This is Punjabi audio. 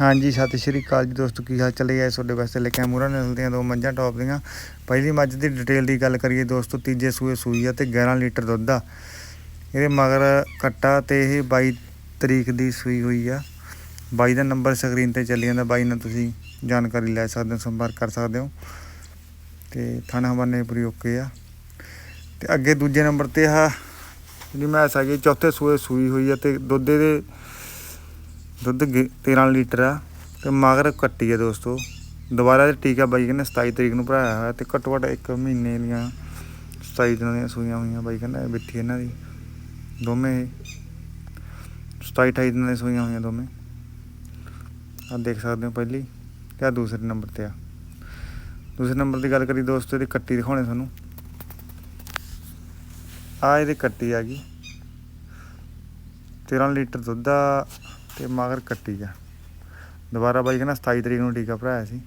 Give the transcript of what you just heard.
ਹਾਂਜੀ, ਸਤਿ ਸ਼੍ਰੀ ਅਕਾਲ ਜੀ ਦੋਸਤੋ, ਕੀ ਹਾਲ ਚੱਲੇ ਗਏ ਤੁਹਾਡੇ ਵਾਸਤੇ ਲੈ ਕੇ ਆਇਆ ਮੂਰਾ ਨਸਲ ਦੀਆਂ ਦੋ ਮੱਝਾਂ ਟੌਪ ਦੀਆਂ। ਪਹਿਲੀ ਮੱਝ ਦੀ ਡਿਟੇਲ ਦੀ ਗੱਲ ਕਰੀਏ ਦੋਸਤੋ, ਤੀਜੇ ਸੂਏ ਸੂਈ ਆ ਤੇ 11 ਲੀਟਰ ਦੁੱਧ ਆ। ਇਹਦੇ ਮਗਰ ਕੱਟਾ ਤੇ ਇਹ 22 ਤਰੀਕ ਦੀ ਸੂਈ ਹੋਈ ਆ। ਬਾਈ ਦਾ ਨੰਬਰ ਸਕਰੀਨ ਤੇ ਚੱਲੀ ਜਾਂਦਾ। ਬਾਈ ਨਾਲ ਤੁਸੀਂ ਜਾਣਕਾਰੀ ਲੈ ਸਕਦੇ ਹੋ, ਸੰਪਰਕ ਕਰ ਸਕਦੇ ਹੋ। ਤੇ ਥਾਣਾ ਹਵਾਨੇ ਪੂਰੀ ਓਕੇ ਆ। ਤੇ ਅੱਗੇ ਦੂਜੇ ਨੰਬਰ ਤੇ ਆ ਜਿਹੜੀ ਮੈਸ ਹੈਗੀ, ਚੌਥੇ ਸੂਏ ਸੂਈ ਹੋਈ ਆ ਤੇ ਦੁੱਧ ਦੇ ਦੁੱਧ ਗੇ- 13 ਲੀਟਰ ਆ ਤੇ ਮਗਰ ਕੱਟੀ ਆ ਦੋਸਤੋ। ਦੁਬਾਰਾ ਤੇ ਟੀਕਾ ਬਾਈ ਕਹਿੰਦੇ 27 ਤਰੀਕ ਨੂੰ ਭਰਾਇਆ ਹੋਇਆ ਤੇ ਘੱਟੋ ਘੱਟ ਇੱਕ ਮਹੀਨੇ ਦੀਆਂ 27 ਦਿਨਾਂ ਦੀਆਂ ਸੂਈਆਂ ਹੋਈਆਂ ਬਾਈ ਕਹਿੰਦਾ ਇਹ ਬਿੱਠੀ ਇਹਨਾਂ ਦੀ। ਦੋਵੇਂ 27 28 ਦਿਨਾਂ ਦੀਆਂ ਸੂਈਆਂ ਹੋਈਆਂ ਦੋਵੇਂ। ਆ ਦੇਖ ਸਕਦੇ ਹੋ ਪਹਿਲੀ ਤੇ ਆ ਦੂਸਰੇ ਨੰਬਰ ਤੇ ਆ। ਦੂਸਰੇ ਨੰਬਰ ਦੀ ਗੱਲ ਕਰੀ ਦੋਸਤੋ, ਇਹਦੀ ਕੱਟੀ ਦਿਖਾਉਣੇ ਤੁਹਾਨੂੰ। ਆ ਇਹਦੀ ਕੱਟੀ ਆ ਗਈ। 13 ਲੀਟਰ ਦੁੱਧ ਆ। ਤੇ ਮਗਰ ਕੱਟੀ ਆ। ਦੁਬਾਰਾ ਬਾਈ ਕਹਿੰਦਾ 27 ਤਰੀਕ ਨੂੰ ਟੀਕਾ ਭਰਾਇਆ ਸੀ।